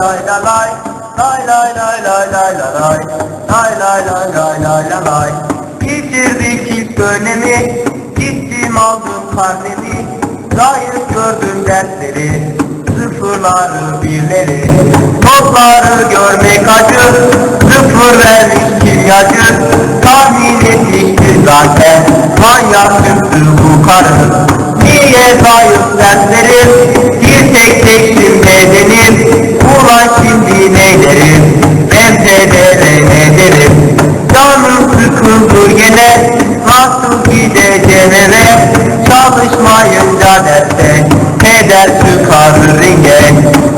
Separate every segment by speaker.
Speaker 1: Lay la lay, lay lay lay lay lay la lay, lay lay lay lay lay la lay. İlk dönemi, gittim aldım karnemi, layık gördüm dersleri, sıfırları birleri. Notları görmek acı, sıfır vermiş kimyacı, tahmin etmişti zaten, manyaktı bu karı. Niye zayıf çıkarır ringe.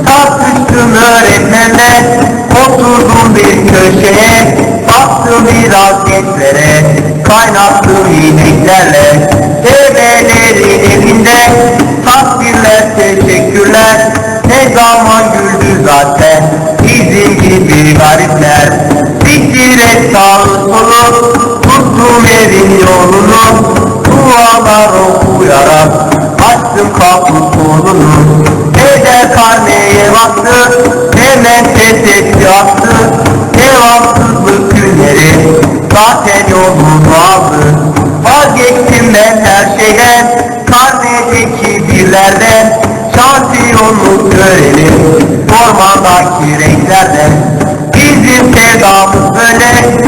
Speaker 1: Tartıştım öğretmenle, oturdum bir köşeye, baktım biraz gençlere, kaynattım ineklerle. Develerin elinde, takdirler teşekkürler, ne zaman güldü zaten bizim gibi garipler Bitirek sağı solu tuttum evin yolunu Dualar okuyarak kapı kolunu Eder karneye baktı hemen ses etti attı Devamsızlık günleri zaten yolunu aldı. Vazgeçtim ben her şeyden karnedeki birlerden. Şampiyonluk görelim ormandaki renklerden. Bizim sevdamız böyle